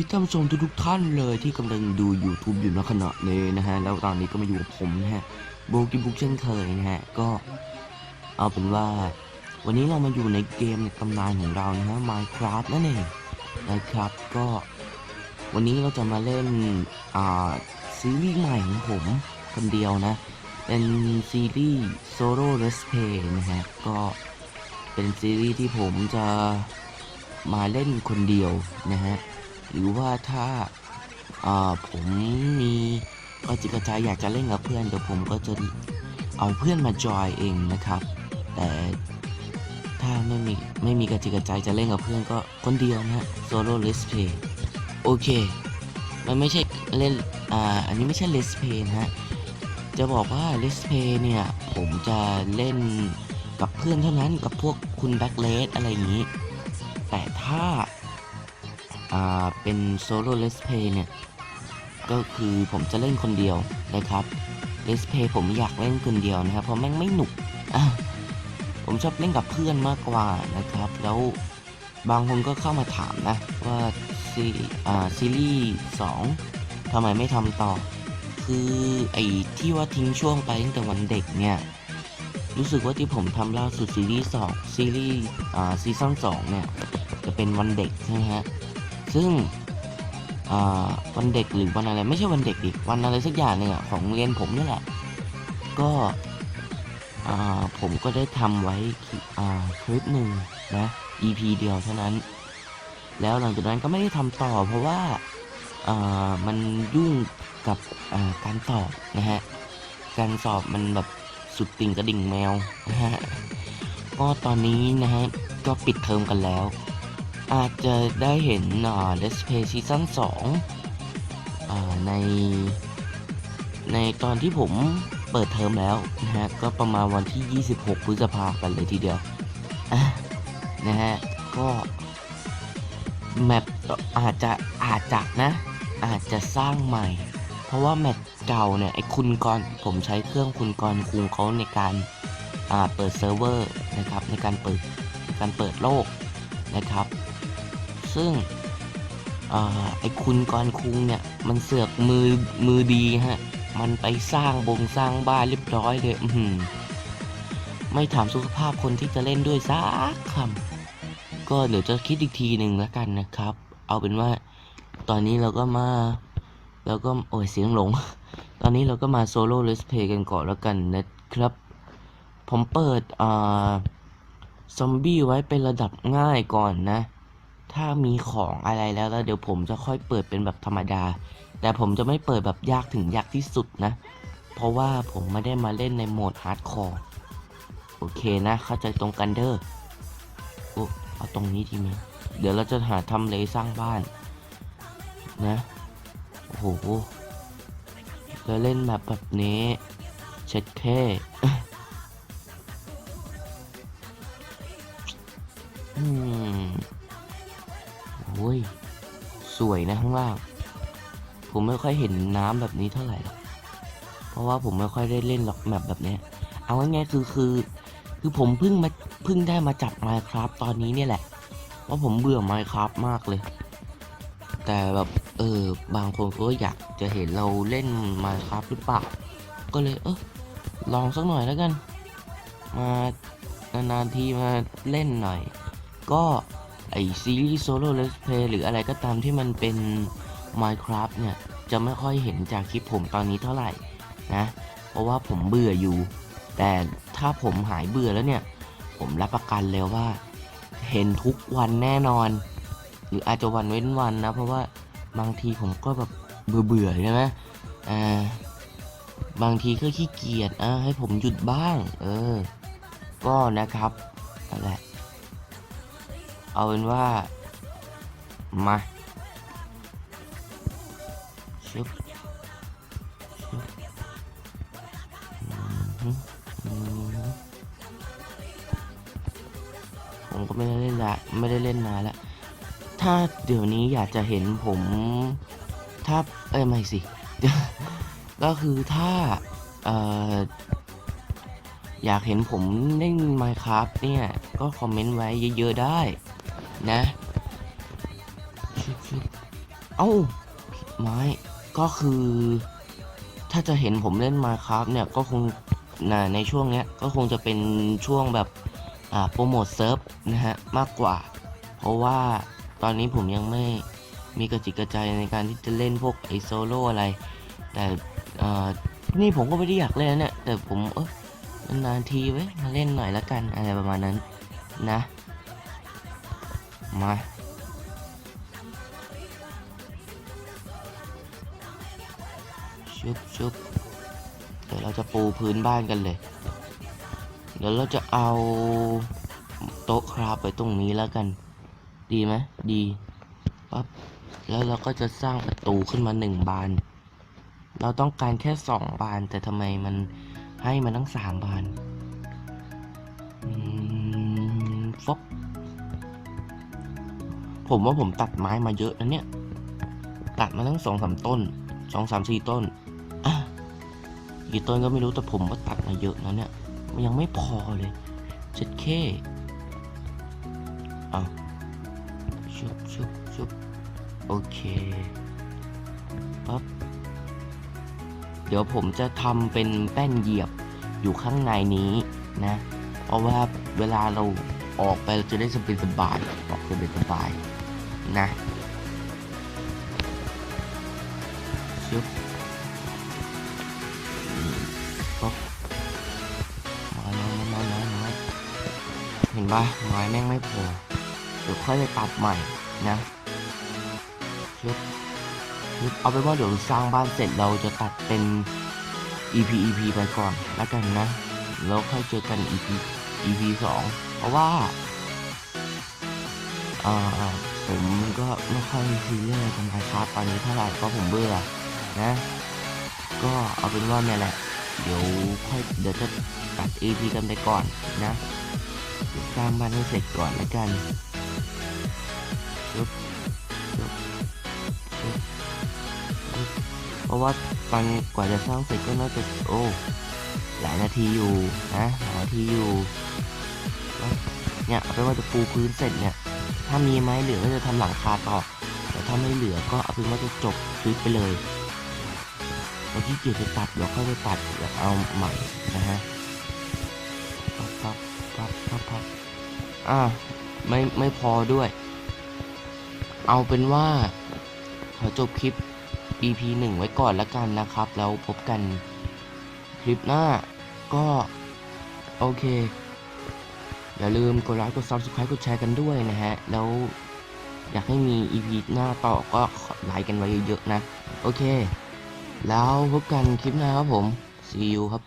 ีท่านผู้ชมทุกๆท่านเลยที่กำลังดู YouTube อยู่ณขณะนี้นะฮะ แล้วตอนนี้ก็มาอยู่กับผมนะฮะโบกิบุกเช่นเคยนะฮะ ก็เอาเป็นว่า วันนี้เรามาอยู่ในเกมในตำนานของเรานะฮะ Minecraft นั่นเองนะครับก็วันนี้เราจะมาเล่น อ่า ซีรีส์ใหม่ของผมคนเดียวนะ เป็นซีรีส์ Solo Let's Play นะฮะ ก็เป็นซีรีส์ที่ผมจะมาเล่นคนเดียวนะฮะ หรือว่าถ้าผมมีกระจิกกระใจอยากจะเล่นกับเพื่อนเดี๋ยวผมก็จะเอาเพื่อนมาจอยเองนะครับ แต่ถ้าไม่มีไม่มีกระจิกกระใจจะเล่นกับเพื่อนก็คนเดียวนะฮะ Solo Let's Play โอเค มันไม่ใช่เล่นอ่าอันนี้ไม่ใช่ Let's Play นะฮะจะบอกว่า Let's Play เนี่ย ผมจะเล่นกับเพื่อนเท่านั้นกับพวกคุณแบ็กเลสอะไรอย่างนี้ แต่ถ้า เป็นโซโล่ Let's Play เนี่ย ก็คือผมจะเล่นคนเดียวนะครับ Let's Play ผมอยากเล่นคนเดียวนะครับ เพราะแม่งไม่หนุก ผมชอบเล่นกับเพื่อนมากกว่านะครับ แล้วบางคนก็เข้ามาถามนะ ว่าซีซีรีส์สองทำไมไม่ทำต่อ คือไอ้ที่ว่าทิ้งช่วงไปตั้งแต่วันเด็กเนี่ย รู้สึกว่าที่ผมทำล่าสุดซีรีส์สองซีรีส์ซีซั่นสองเนี่ย จะเป็นวันเด็กใช่ไหมฮะ ซึ่งวันเด็กหรือวันอะไรไม่ใช่วันเด็กดิวันอะไรสักอย่างหนึ่งของเรียนผมนี่แหละ ก็ผมก็ได้ทำไว้คลิปหนึ่งนะ EP เดียวเท่านั้น แล้วหลังจากนั้นก็ไม่ได้ทำต่อ เพราะว่ามันยุ่งกับการสอบนะฮะ การสอบมันแบบสุดติ่งกระดิ่งแมวนะฮะ ก็ตอนนี้นะฮะก็ปิดเทอมกันแล้ว อาจจะได้เห็นอ่า Let's Play Season 2อ่าใน ในตอนที่ผมเปิดเทอมแล้วนะฮะ ก็ประมาณวันที่ 26 พฤษภาคมเลยทีเดียวนะฮะ ก็แมปอาจจะอาจจะนะ อาจจะสร้างใหม่ เพราะว่าแมปเก่าเนี่ยไอ้คุณกรผมใช้เครื่องคุณกรคุงเขาในการอ่าเปิดเซิร์ฟเวอร์นะครับในการเปิดการเปิดโลกนะครับ ซึ่งอไอ้คุณกรคุงเนี่ย มันเสือกมือมือดีฮะ มันไปสร้างบงสร้างบ้านเรียบร้อยเลย อืไม่ถามสุขภาพคนที่จะเล่นด้วยสักคำก็เดี๋ยวจะคิดอีกทีหนึ่งแล้วกันนะครับ เอาเป็นว่า ตอนนี้เราก็มาเราก็โอ้ยเสียงหลง ตอนนี้เราก็มาโซโล่เลสเพย์กันก่อนแล้วกันนะครับ ผมเปิดอ่าซอมบี้ไว้เป็นระดับง่ายก่อนนะ ถ้ามีของอะไรแล้วแล้วเดี๋ยวผมจะค่อยเปิดเป็นแบบธรรมดา แต่ผมจะไม่เปิดแบบยากถึงยากที่สุดนะ เพราะว่าผมไม่ได้มาเล่นในโหมดฮาร์ดคอร์โอเคนะ เข้าใจตรงกันเด้อโอ้เอาตรงนี้ดีไหมเดี๋ยวเราจะหาทำเลสร้างบ้านนะโอ้โหแล้วเล่นแบบแบบนี้เช็ดแค่อืม อ้ย สวยนะข้างล่าง ผมไม่ค่อยเห็นน้ำแบบนี้เท่าไหร่หรอกเพราะว่าผมไม่ค่อยได้เล่นหรอกแมปแบบเนี้ย เอาง่ายๆคือคือคือผมเพิ่งมาเพิ่งได้มาจับ Minecraft ตอนนี้เนี่ยแหละ ว่าะผมเบื่อ Minecraft มากเลย แต่แบบเออบางคนก็อยากจะเห็นเราเล่น Minecraft หรือเปล่า ก็เลยเออลองสักหน่อยแล้วกัน มานานๆทีมาเล่นหน่อย ก็ ไอซีรีส์โซโล่เลสเพย์หรืออะไรก็ตามที่มันเป็น Minecraft เนี่ย จะไม่ค่อยเห็นจากคลิปผมตอนนี้เท่าไหร่นะ เพราะว่าผมเบื่ออยู่ แต่ถ้าผมหายเบื่อแล้วเนี่ย ผมรับประกันเลยว่า เห็นทุกวันแน่นอน หรืออาจจะวันเว้นวันนะ เพราะว่าบางทีผมก็แบบเบื่อเบื่อใช่ไหมอ่าบางทีก็ขี้เกียจอะให้ผมหยุดบ้าง เออ ก็นะครับนั่นแหละ เอาเป็นว่า มาชึบชึบผมก็ไม่ได้เล่นละไม่ได้เล่นนานละถ้าเดี๋ยวนี้อยากจะเห็นผมถ้าเอ้ยไม่สิ ก็คือถ้าเอ่ออยากเห็นผมเล่น Minecraft เนี่ย ก็คอมเมนต์ไว้เยอะ ๆ ได้ นะชึบชเอ้าผิดไม้ก็คือ ถ้าจะเห็นผมเล่นมาครับเนี่ยก็คงน่ะในช่วงเนี้ยก็คงจะเป็นช่วงแบบอ่าโปรโมทเซิร์ฟนะฮะมากกว่า เพราะว่าตอนนี้ผมยังไม่มีกระจิกกระใจในการที่จะเล่นพวกไอโซโล่อะไร แต่อ่อนี่ผมก็ไม่ได้อยากเล่นนะเนี่ยแต่ผมเออนานทีไว้มาเล่นหน่อยละกันอะไรประมาณนั้นนะ มา ชุบชุบเดี๋ยวเราจะปูพื้นบ้านกันเลย เดี๋ยวเราจะเอาโต๊ะคราฟไปตรงนี้แล้วกัน ดีไหมดีปั๊บแล้วเราก็จะสร้างประตูขึ้นมาหนึ่งบาน เราต้องการแค่สองบานแต่ทำไมมันให้มาตั้งสามบาน ผมว่าผมตัดไม้มาเยอะนะเนี่ย ตัดมาทั้งสองสามต้นสองสามสี่ต้นอะกี่ต้นก็ไม่รู้แต่ผมว่าตัดมาเยอะนะเนี่ยมันยังไม่พอเลยเจ็ดเคอะชุบชุบชุบโอเคปั๊บเดี๋ยวผมจะทำเป็นแป้นเหยียบอยู่ข้างในนี้นะ เพราะว่าเวลาเราออกไปเราจะได้สบายสบายออกสบายสบาย นะชึบอืมปั๊บน้อยน้อยน้อยน้อยน้อยเห็นปะไม้แม่งไม่พอเดี๋ยวค่อยไปตัดใหม่นะชึบชึบเอาไปว่าเดี๋ยวสร้างบ้านเสร็จเราจะตัดเป็น EP EP ไปก่อนแล้วกันนะ แล้วค่อยเจอกัน EP EP สองเพราะว่า อ่าผมก็ไม่ค่อยซีเรียสกับไมค์ครับตอนนี้เท่าไหร่เพราะผมเบื่อนะ ก็เอาเป็นว่าเนี่ยแหละ เดี๋ยวค่อยเดี๋ยวจะตัด EP กันไปก่อนนะสร้างบ้านให้เสร็จก่อนแล้วกันเพราะว่าตอนกว่าจะสร้างเสร็จก็น่าจะโอ้หลายนาทีอยู่นะหลายนาทีอยู่เนี่ยเอาเป็นว่าจะปูพื้นเสร็จเนี่ย ถ้ามีไม้เหลือก็จะทำหลังคาต่อ แต่ถ้าไม่เหลือก็เอาเป็นว่าจะจบคลิปไปเลยเราที่เกียจจะตัดเดี๋ยวค่อยไปตัดเดี๋ยวเอาใหม่นะฮะปั๊บปั๊บปั๊บปั๊บปั๊บอ่าไม่ไม่พอด้วย เอาเป็นว่าขอจบคลิป EP หนึ่งไว้ก่อนละกันนะครับ แล้วพบกันคลิปหน้าก็ โอเค อย่าลืมกดไลค์กด Subscribe กดแชร์กันด้วยนะฮะ แล้วอยากให้มี EP หน้าต่อก็ไลค์กันไว้เยอะๆนะ โอเค แล้วพบกันคลิปหน้าครับผม see you ครับ